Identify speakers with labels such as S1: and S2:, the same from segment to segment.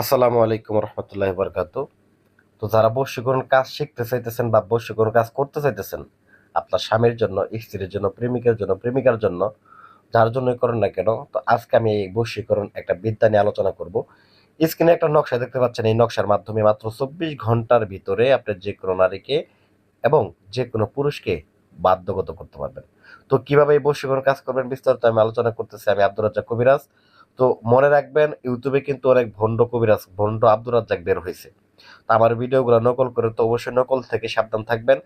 S1: আসসালামু আলাইকুম রহমতুল্লাহ বরকাত। তো যারা বশীকরণ কাজ শিখতে চাইতেছেন বা বশীকরণ কাজ করতে চাইতেছেন, আপনার স্বামীর জন্য, স্ত্রীর জন্য, প্রেমিকের জন্য, প্রেমিকার জন্য, যার জন্যই করেন না কেন, তো আজকে আমি এই বশীকরণ একটা বিদ্যা নিয়ে আলোচনা করব। স্ক্রিনে একটা নকশা দেখতে পাচ্ছেন, এই নকশার মাধ্যমে মাত্র চব্বিশ ঘণ্টার ভিতরে আপনি যে কোনো নারীকে এবং যে কোনো পুরুষকে বাধ্যগত করতে পারবেন। তো কীভাবে এই বশীকরণ কাজ করবেন বিস্তারিত আমি আলোচনা করতেছি, আমি আব্দুর রাজ্জাক কবিরাজ। তো মনে রাখবেন, ইউটিউবে কিন্তু অনেক ভণ্ড কবিরাজ, ভণ্ড আব্দুর রাজ্জাক বের হয়েছে। তো আমার ভিডিওগুলো নকল করে তো অবশ্যই নকল থেকে সাবধান থাকবেন।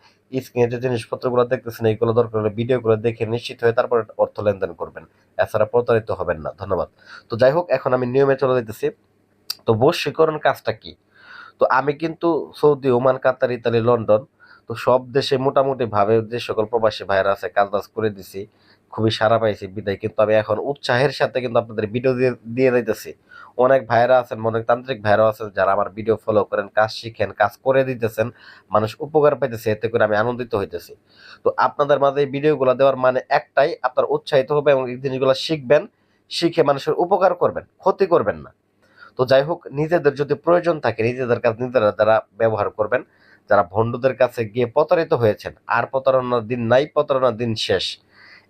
S1: স্ক্রিনে যে জিনিসপত্রগুলো দেখতেছেন, এইগুলো দরকার হলে ভিডিওগুলো দেখে নিশ্চিত হয়ে তারপরে অর্থ লেনদেন করবেন। এছাড়া প্রতারিত হবেন না। ধন্যবাদ। তো যাই হোক, এখন আমি নিয়মে চলে যেতেছি তো বশীকরণ কাজটা কি? তো আমি কিন্তু Saudi, Oman, Qatar, Italy, London, তো সব দেশে মোটামুটি ভাবে যে সকল প্রবাসী ভাইরা আছে কাজ বাজ করে দিছি। খুবই সারা পাইছি বিদায়। কিন্তু আমি এখন উৎসাহের সাথে কিন্তু আপনাদের ভিডিও দিয়ে দিয়ে দিতেছি। অনেক ভাইরা আছেন, অনেক তান্ত্রিক ভাইরা আছেন, যারা আমার ভিডিও ফলো করেন, কাজ শিখেন, কাজ করে দিতেছেন, মানুষ উপকার পাইতেছে, এতে করে আমি আনন্দিত হইতেছি। তো আপনাদের মাঝে এই ভিডিওগুলো দেওয়ার মানে একটাই, আপনার উৎসাহিত হবে এবং এই জিনিসগুলো শিখবেন, শিখে মানুষের উপকার করবেন, ক্ষতি করবেন না। তো যাই হোক, নিজেদের যদি প্রয়োজন থাকে, নিজেদের কাছে নিজেরা যারা ব্যবহার করবেন, যারা ভণ্ডদের কাছে গিয়ে প্রতারিত হয়েছেন, আর প্রতারণার দিন নাই, প্রতারণার দিন শেষ।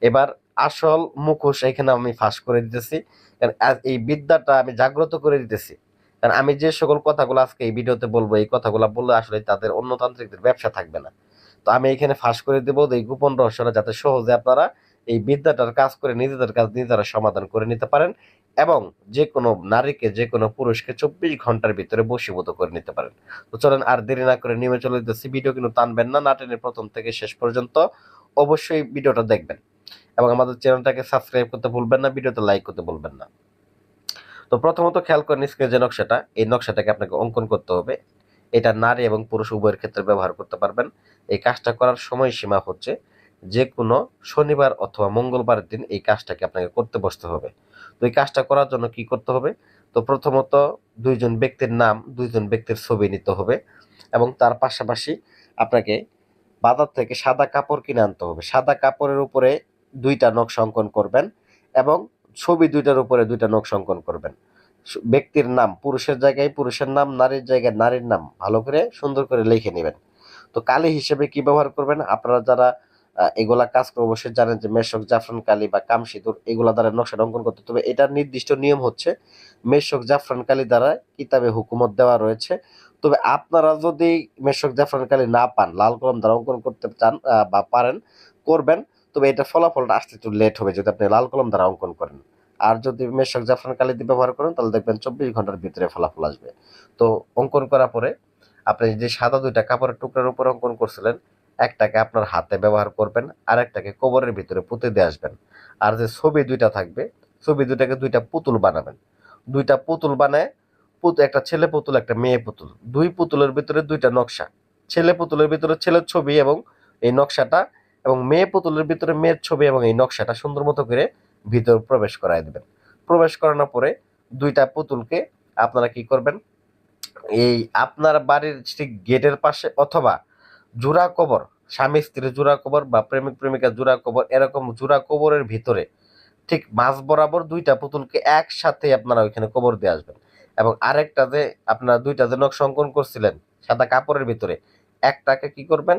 S1: এবার আসল মুখোশ এখানে আমি ফাঁস করে দিতেছি। কারণ এই বিদ্যাটা আমি জাগ্রত করে দিতেছি। কারণ আমি যে সকল কথাগুলো আজকে এই ভিডিওতে বলব, এই কথাগুলো বললে আসলে তাদের অন্যতান্ত্রিকদের ব্যবসা থাকবে না। তো আমি এখানে ফাঁস করে দেবো এই গোপন রহস্যটা যাতে সহজে আপনারা এই বিদ্যাটার কাজ করে নিজেদের কাজ নিজেরা সমাধান করে নিতে পারেন এবং যে কোনো নারীকে যে কোনো পুরুষকে চব্বিশ ঘণ্টার ভিতরে বশীভূত করে নিতে পারেন। তো চলেন আর দেরি না করে নিয়মে চলে যেতেছি। ভিডিও কিন্তু টানবেন না নাটেনের প্রথম থেকে শেষ পর্যন্ত অবশ্যই ভিডিওটা দেখবেন। এবং আমাদের চ্যানেলটাকে সাবস্ক্রাইব করতে ভুলবেন না, ভিডিওতে লাইক করতে ভুলবেন না। তো প্রথমত খেয়াল করেন স্ক্রিনে যে নকশাটা, এই নকশাটাকে আপনাকে অঙ্কন করতে হবে। এটা নারী এবং পুরুষ উভয়ের ক্ষেত্রে ব্যবহার করতে পারবেন। এই কাজটা করার সময়সীমা হচ্ছে যে কোনো শনিবার অথবা মঙ্গলবারের দিন এই কাজটাকে আপনাকে করতে বসতে হবে। তো এই কাজটা করার জন্য কি করতে হবে? তো প্রথমত দুইজন ব্যক্তির নাম, দুইজন ব্যক্তির ছবি নিতে হবে এবং তার পাশাপাশি আপনাকে বাজার থেকে সাদা কাপড় কিনে আনতে হবে। সাদা কাপড়ের উপরে দুইটা নকশা অঙ্কন করবেন এবং ছবি দুইটার উপরে দুইটা নকশা অঙ্কন করবেন। ব্যক্তির নাম, পুরুষের জায়গায় পুরুষের নাম, নারীর জায়গায় নারীর নাম, ভালো করে সুন্দর করে লিখে নেবেন। তো কালি হিসেবে কি ব্যবহার করবেন? আপনারা যারা এগুলা কাজ করে অবশ্যই জানেন যে মেশক জাফরান, কালি বা কাম সিঁদুর এগুলা দ্বারা নকশা অঙ্কন করতে তবে এটার নির্দিষ্ট নিয়ম হচ্ছে মেশক জাফরান, কালি দ্বারা কিতাবে হুকুমত দেওয়া রয়েছে। তবে আপনারা যদি মেশক জাফরান, কালি না পান, লাল কলম দ্বারা অঙ্কন করতে চান বা পারেন, করবেন। তবে এটা ফলাফলটা আসতে একটু লেট হবে যদি আপনি লাল কলম দ্বারা অঙ্কন করেন। আর যদি মেশক জাফরান কালি দিয়ে ব্যবহার করেন, তাহলে দেখবেন চব্বিশ ঘণ্টার ভিতরে ফলাফল আসবে। তো অঙ্কন করার পরে আপনি যে সাদা দুইটা কাপড়ের টুকরার উপর অঙ্কন করছিলেন, একটাকে আপনার হাতে ব্যবহার করবেন আর একটাকে কবরের ভিতরে পুঁতে দিয়ে আসবেন। আর যে ছবি দুইটা থাকবে, ছবি দুইটাকে দুইটা পুতুল বানাবেন। দুইটা পুতুল বানায় পুতুল একটা ছেলে পুতুল, একটা মেয়ে পুতুল। দুই পুতুলের ভিতরে দুইটা নকশা। ছেলে পুতুলের ভিতরে ছেলের ছবি এবং এই নকশাটা এবং মেয়ে পুতুলের ভিতরে মেয়ের ছবি এবং এই নকশাটা সুন্দর মতো করে ভিতর প্রবেশ করায় দেবেন। প্রবেশ করানোর পরে দুইটা পুতুলকে আপনারা কি করবেন? এই আপনার বাড়ির ঠিক গেটের পাশে অথবা জোড়া কবর, স্বামী স্ত্রীর জোড়া কবর বা প্রেমিক প্রেমিকা জোড়া কবর এরকম জোড়া কবরের ভিতরে ঠিক মাঝ বরাবর দুইটা পুতুলকে একসাথে আপনারা ওইখানে কবর দিয়ে আসবেন। এবং আরেকটা যে আপনারা দুইটা যে নকশা অঙ্কন করছিলেন সাদা কাপড়ের ভিতরে, একটাকে কি করবেন?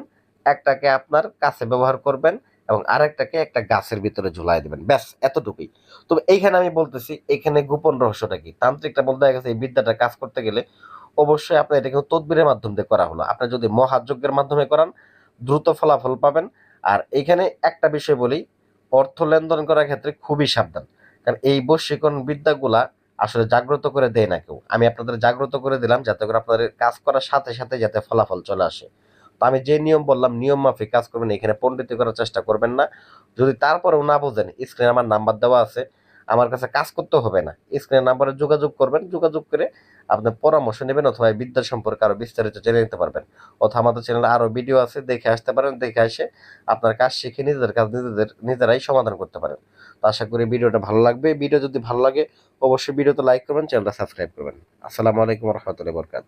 S1: একটাকে আপনার কাছে ব্যবহার করবেন এবং আরেকটাকে একটা গাছের ভিতরে ঝুলাই দেবেন। ব্যাস, এতটুকুই। তবে এইখানে আমি বলতেছি এখানে গোপন রহস্যটা কি? তান্ত্রিকটা বলতে গেছে, এই বিদ্যাটা কাজ করতে গেলে অবশ্যই আপনার এটা কিন্তু তদবিরের মাধ্যম দিয়ে করা হলো। আপনি যদি মহাযজ্ঞের মাধ্যমে করান, দ্রুত ফলাফল পাবেন। আর এখানে একটা বিষয় বলি, অর্থ লেনদেন করার ক্ষেত্রে খুবই সাবধান। কারণ এই বশীকরণ বিদ্যাগুলা আসলে জাগ্রত করে দেয় না কেউ। আমি আপনাদের জাগ্রত করে দিলাম, যাতে করে আপনাদের কাজ করার সাথে সাথে যাতে ফলাফল চলে আসে। তো আমি যে নিয়ম বললাম, নিয়ম মাফিক কাজ করবেন, এখানে পণ্ডিতি করার চেষ্টা করবেন না। যদি তারপরেও না বোঝেন স্ক্রিনে আমার নাম্বার দেওয়া আছে, আমার কাছে কাজ করতে হবে না। স্ক্রিনের নাম্বারে যোগাযোগ করবেন, যোগাযোগ করে আপনি পরামর্শ নেবেন অথবা বিদ্যা সম্পর্কে আরও বিস্তারিত জেনে নিতে পারবেন। অথবা আমাদের চ্যানেলে আরও ভিডিও আছে, দেখে আসতে পারেন, দেখে এসে আপনার কাজ শিখে নিজেদের কাজ নিজেদের, নিজেরাই সমাধান করতে পারেন। তো আশা করি ভিডিওটা ভালো লাগবে। ভিডিও যদি ভালো লাগে, অবশ্যই ভিডিওতে লাইক করবেন চ্যানেলটা সাবস্ক্রাইব করবেন। আসসালামু আলাইকুম রহমতুল্লাহ বরকাত